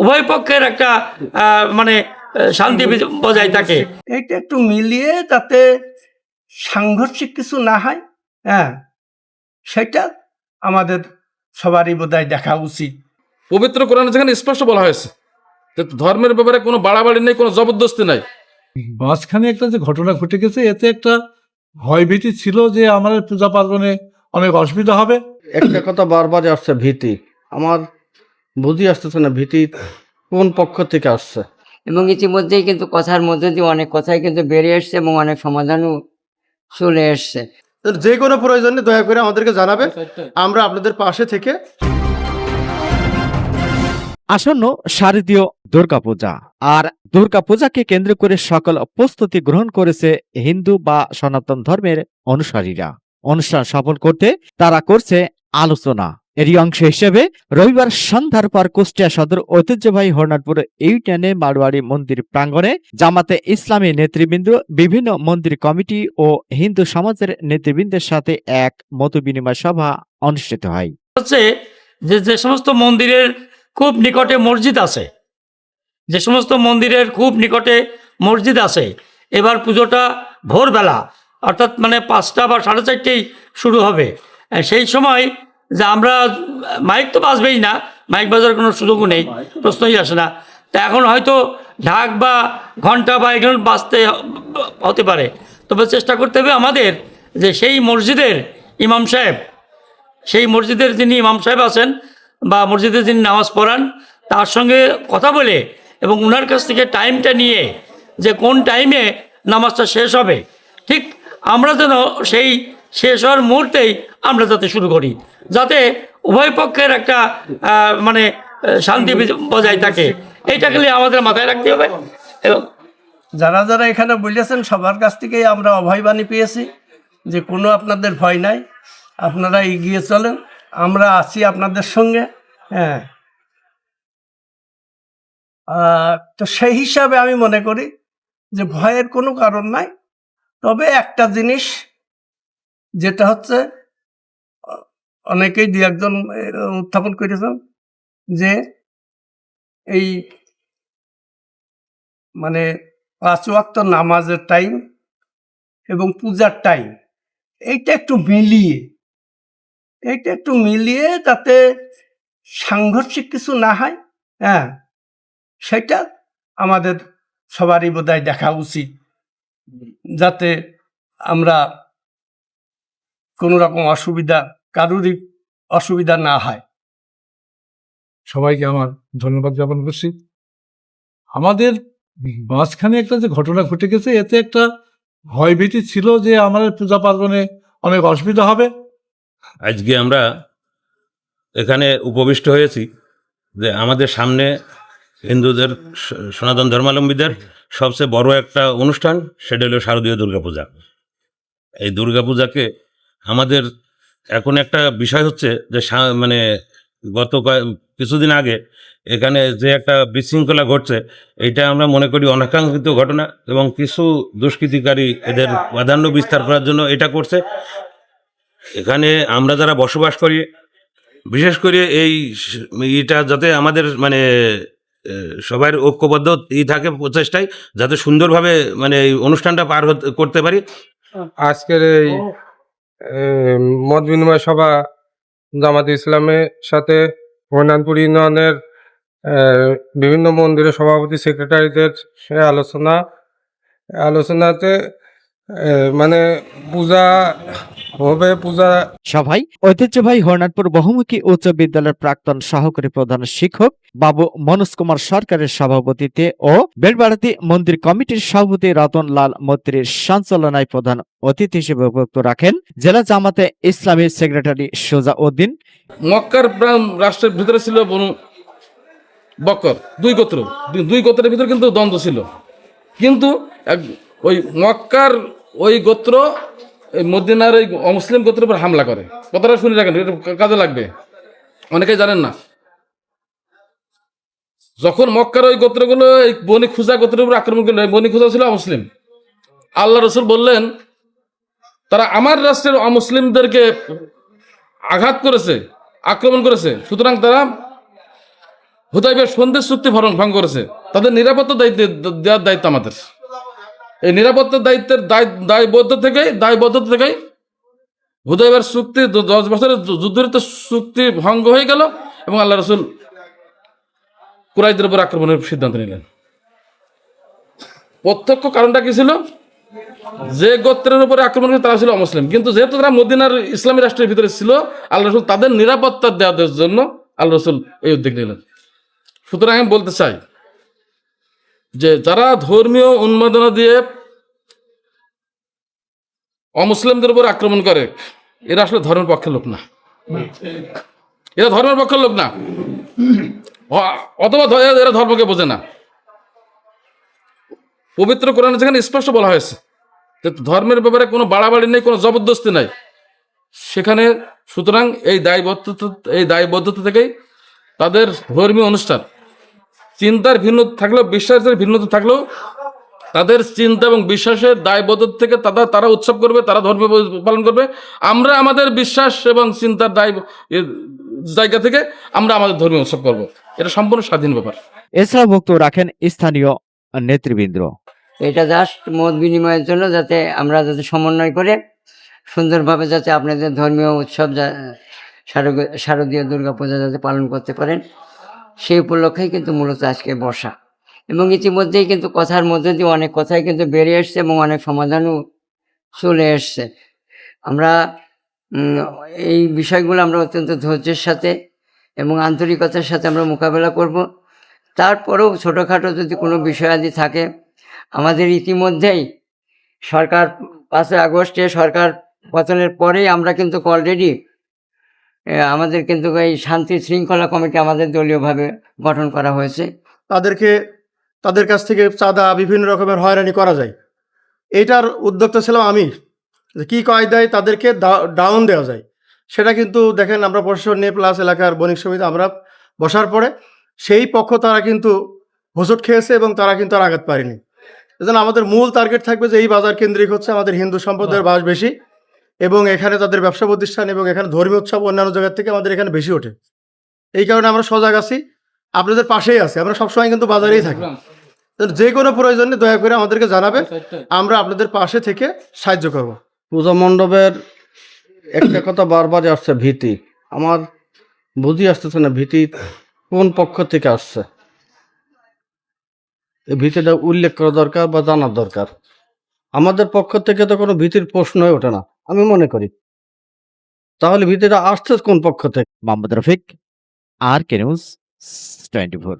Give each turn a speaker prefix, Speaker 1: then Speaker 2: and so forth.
Speaker 1: উভয় পক্ষের একটা মানে শান্তি বজায় থাকে।
Speaker 2: এইটা একটু মিলিয়ে যাতে সাংঘর্ষিক কিছু না হয় হ্যাঁ সেটা আমাদের সবারই বোধহয় দেখা উচিত।
Speaker 3: পবিত্র কোরআনে যেখানে স্পষ্ট বলা হয়েছে যে ধর্মের ব্যাপারে কোনো বাড়াবাড়ি নেই কোনো জবরদস্তি নাই।
Speaker 4: মাঝখানে একটা যে ঘটনা ঘটে গেছে এতে একটা ভয়ভীতি ছিল যে আমাদের পূজা পার্বণে অনেক অসুবিধা হবে।
Speaker 5: একটা কথা বারবার আসছে ভীতি। আমার বুঝি আসতেছে না ভীতি কোন পক্ষ থেকে আসছে?
Speaker 6: এবং ইতিমধ্যেই কিন্তু কথার মধ্যে দিয়ে অনেক কথাই কিন্তু বেরিয়ে এসছে এবং অনেক সমাধানও চলে এসছে।
Speaker 7: যে কোনো প্রয়োজনে দয়া করে আমাদেরকে জানাবেন। আমরা আপনাদের পাশে থেকে
Speaker 8: আসন্ন শারদীয় দুর্গাপূজা। আর দুর্গাপূজাকে কেন্দ্র করে সকল প্রস্তুতি গ্রহণ করেছে হিন্দু বা সনাতন ধর্মের অনুসারীরা। অনুষ্ঠান সফল করতে তারা করছে আলোচনা। এরই অংশ হিসেবে রবিবার সন্ধ্যার পর কুষ্টিয়া সদর ঐতিহ্যবাহী হরনাটপুর ইউনিয়নে মারোয়াড়ি মন্দির প্রাঙ্গণে জামাতে ইসলামী নেতৃবৃন্দ, বিভিন্ন মন্দির কমিটি ও হিন্দু সমাজের নেতৃবৃন্দের সাথে এক মতবিনিময় সভা অনুষ্ঠিত হয়।
Speaker 1: হচ্ছে যে যে সমস্ত মন্দিরের খুব নিকটে মসজিদ আছে, যে সমস্ত মন্দিরের খুব নিকটে মসজিদ আছে, এবার পুজোটা ভোরবেলা, অর্থাৎ মানে পাঁচটা বা সাড়ে চারটেই শুরু হবে। সেই সময় যে আমরা মাইক তো বাজবেই না মাইক বাজার কোনো সুযোগও নেই প্রশ্নই আসে না। তা এখন হয়তো ঢাক বা ঘণ্টা বা এগুলো বাঁচতে হতে পারে। তবে চেষ্টা করতে হবে আমাদের যে সেই মসজিদের ইমাম সাহেব সেই মসজিদের যিনি ইমাম সাহেব আছেন বা মসজিদে যিনি নামাজ পড়ান তার সঙ্গে কথা বলে এবং ওনার কাছ থেকে টাইমটা নিয়ে যে কোন টাইমে নামাজটা শেষ হবে ঠিক আমরা যেন সেই শেষ হওয়ার মুহূর্তেই আমরা যাতে শুরু করি। যাতে উভয় পক্ষের একটা মানে শান্তি বজায় থাকে। এইটা খালি আমাদের মাথায় রাখতে হবে। এবং
Speaker 2: যারা যারা এখানে বলেছেন, সবার কাছ থেকেই আমরা অভয়বাণী পেয়েছি যে কোনো আপনাদের ভয় নাই, আপনারা এগিয়ে চলেন, আমরা আছি আপনাদের সঙ্গে হ্যাঁ। তো সেই হিসাবে আমি মনে করি যে ভয়ের কোনো কারণ নাই। তবে একটা জিনিস যেটা হচ্ছে অনেকেই দু একজন উত্থাপন করেছেন যে এই মানে পাঁচ ওয়াক্ত নামাজের টাইম এবং পূজার টাইম এইটা একটু মিলিয়ে, এইটা একটু মিলিয়ে যাতে সাংঘর্ষিক কিছু না হয় হ্যাঁ সেটা আমাদের সবারই বোধহয় দেখা উচিত। যাতে আমরা কোনো রকম অসুবিধা কারোরই অসুবিধা না হয়।
Speaker 4: সবাইকে আমার ধন্যবাদ জ্ঞাপন করছি। আমাদের মাঝখানে একটা যে ঘটনা ঘটে গেছে এতে একটা ভয়ভীতি ছিল যে আমাদের পূজা পার্বণে অনেক অসুবিধা হবে।
Speaker 9: আজকে আমরা এখানে উপবিষ্ট হয়েছি যে আমাদের সামনে হিন্দুদের স- সনাতন ধর্মাবলম্বীদের সবচেয়ে বড় একটা অনুষ্ঠান সেটা হলো শারদীয় দুর্গাপূজা। এই দুর্গাপূজাকে আমাদের এখন একটা বিষয় হচ্ছে যে মানে গত কিছুদিন আগে এখানে যে একটা বিশৃঙ্খলা ঘটছে, এটা আমরা মনে করি অনাকাঙ্ক্ষিত ঘটনা এবং কিছু দুষ্কৃতিকারী এদের প্রাধান্য বিস্তার করার জন্য এটা করছে। এখানে আমরা যারা বসবাস করি, বিশেষ করে এই এটা যাতে আমাদের মানে সবার ঐক্যবদ্ধ ই থাকে প্রচেষ্টায়, যাতে সুন্দরভাবে মানে এই অনুষ্ঠানটা পার করতে পারি।
Speaker 10: আজকের এই মত বিনিময় সভা জামাত ইসলামের সাথে হরিনানপুর ইউনিয়নের বিভিন্ন মন্দিরের সভাপতি সেক্রেটারিদের আলোচনা আলোচনাতে মানে পূজা হবে পূজা
Speaker 8: সভায় ঐতিহ্যবাহী হরনাটপুর বহুমুখী উচ্চ বিদ্যালয়ের প্রাক্তন সহকারী প্রধান শিক্ষক বাবু মনোজ কুমার সরকারের সভাপতিত্বে ও বেলবাড়াতি মন্দির কমিটির সভাপতি রতন লাল মৈত্রীর সঞ্চালনায় প্রধান অতিথি হিসেবে বক্তব্য রাখেন জেলা জামাতে ইসলামী সেক্রেটারি সোজা উদ্দিন।
Speaker 3: মক্কার রাষ্ট্রের ভিতরে ছিল বনু বক্কর দুই গোত্র। দুই- গোত্রের ভিতরে কিন্তু দ্বন্দ্ব ছিল। কিন্তু ওই মক্কার ওই গোত্র, এই মদিনার ওই অমুসলিম গোত্রের উপর হামলা করে। কথাটা শুনে রাখেন কাজে লাগবে। অনেকেই জানেন না। যখন মক্কার ওই গোত্রগুলো, এই বনি খুজা গোত্রের উপর আক্রমণ করল বনি খুজা ছিল অমুসলিম। আল্লাহ রসুল বললেন, তারা আমার রাষ্ট্রের অমুসলিমদেরকে আঘাত করেছে, আক্রমণ করেছে। সুতরাং তারা হুদাইবের সন্ধ্যে চুক্তি ভরণ- ভঙ্গ করেছে। তাদের নিরাপত্তা দায়িত্ব দেওয়ার দায়িত্ব আমাদের। এই নিরাপত্তার দায়িত্বের দায় দায়বদ্ধ থেকেই দায়বদ্ধতা থেকেই হুদাইবের চুক্তি দশ বছরের যু- যুদ্ধের তো চুক্তি ভঙ্গ হয়ে গেল এবং আল্লাহ রসুল কুরাইদের উপর আক্রমণের সিদ্ধান্ত নিলেন। প্রত্যক্ষ কারণটা কি ছিল? যে গোত্রের উপরে আক্রমণ করে তারা ছিল অমুসলিম। কিন্তু যেহেতু তারা মদিনার ইসলামী রাষ্ট্রের ভিতরে ছিল, আল্লাহ রসুল তাদের নিরাপত্তা দেওয়ার জন্য আল্লাহ রসুল এই উদ্যোগ নিলেন। সুতরাং আমি বলতে চাই যে যারা ধর্মীয় উন্মাদনা দিয়ে অমুসলিমদের উপর আক্রমণ করে, এরা আসলে ধর্মের পক্ষের লোক না। এরা ধর্মের পক্ষের লোক না। অথবা এরা ধর্মকে বোঝে না। পবিত্র কোরআনে যেখানে স্পষ্ট বলা হয়েছে যে ধর্মের ব্যাপারে কোনো বাড়াবাড়ি নেই, কোনো জবরদস্তি নাই, সেখানে সুতরাং এই দায়বদ্ধতা এই দায়বদ্ধতা থেকেই তাদের ধর্মীয় অনুষ্ঠান চিন্তার ভিন্ন থাকলেও বিশ্বাসের ভিন্নতা থাকলেও তাদের চিন্তা এবং বিশ্বাসের দায়বদ্ধতা থেকে তারা তারা উৎসব করবে তারা ধর্ম পালন করবে। আমরা আমাদের বিশ্বাস এবং চিন্তার দায় জায়গা থেকে আমরা আমাদের ধর্মীয় উৎসব করব। এটা সম্পূর্ণ স্বাধীন ব্যাপার।
Speaker 8: এছাড়া বক্তব্য রাখেন স্থানীয় নেতৃবৃন্দ।
Speaker 6: এটা জাস্ট মত বিনিময়ের জন্য যাতে আমরা যাতে সমন্বয় করে সুন্দরভাবে যাতে আপনাদের ধর্মীয় উৎসব শারদীয় দুর্গা পূজা যাতে পালন করতে পারেন। সেই উপলক্ষেই কিন্তু মূলত আজকে বসা। এবং ইতিমধ্যেই কিন্তু কথার মধ্যে দিয়ে অনেক কথাই কিন্তু বেরিয়ে এসছে এবং অনেক সমাধানও চলে এসছে। আমরা এই বিষয়গুলো আমরা অত্যন্ত ধৈর্যের সাথে এবং আন্তরিকতার সাথে আমরা মোকাবেলা করব। তারপরেও ছোটোখাটো যদি কোনো বিষয়াদি থাকে, আমাদের ইতিমধ্যেই সরকার পাঁচই আগস্টে সরকার পতনের পরেই আমরা কিন্তু অলরেডি আমাদের কিন্তু এই শান্তি শৃঙ্খলা কমিটি আমাদের দলীয়ভাবে গঠন করা হয়েছে।
Speaker 7: তাদেরকে তাদের কাছ থেকে চাঁদা বিভিন্ন রকমের হয়রানি করা যায়। এইটার উদ্যোক্তা ছিলাম আমি যে কী কায়দায় তাদেরকে ডাউন দেওয়া যায়। সেটা কিন্তু দেখেন আমরা প্রশাসন নিয়ে প্লাস এলাকার বণিক সমিতি আমরা বসার পরে সেই পক্ষ তারা কিন্তু হোঁচট খেয়েছে এবং তারা কিন্তু আর আঘাত পারেনি এজন্য আমাদের মূল টার্গেট থাকবে যে এই বাজার কেন্দ্রিক হচ্ছে আমাদের হিন্দু সম্প্রদায়ের বাস বেশি এবং এখানে তাদের ব্যবসা প্রতিষ্ঠান এবং এখানে ধর্মীয় উৎসব অন্যান্য জায়গার থেকে আমাদের এখানে বেশি ওঠে। এই কারণে আমরা সজাগ আছি। আপনাদের পাশেই আছি। আমরা সবসময় কিন্তু বাজারেই থাকি। যে কোনো প্রয়োজনে দয়া করে আমাদেরকে জানাবে। আমরা আপনাদের পাশে থেকে সাহায্য করব।
Speaker 5: পূজা মণ্ডপের একটা কথা বারবার আসছে ভীতি। আমার বুঝি আসতেছে না ভীতি কোন পক্ষ থেকে আসছে? এই ভীতিটা উল্লেখ করা দরকার বা জানার দরকার? আমাদের পক্ষ থেকে তো কোনো ভীতির প্রশ্নই ওঠে না। আমি মনে করি। তাহলে ভিতরে আসছে কোন পক্ষ থেকে?
Speaker 8: মোহাম্মদ রফিক, আর কে নিউজ? Twenty four.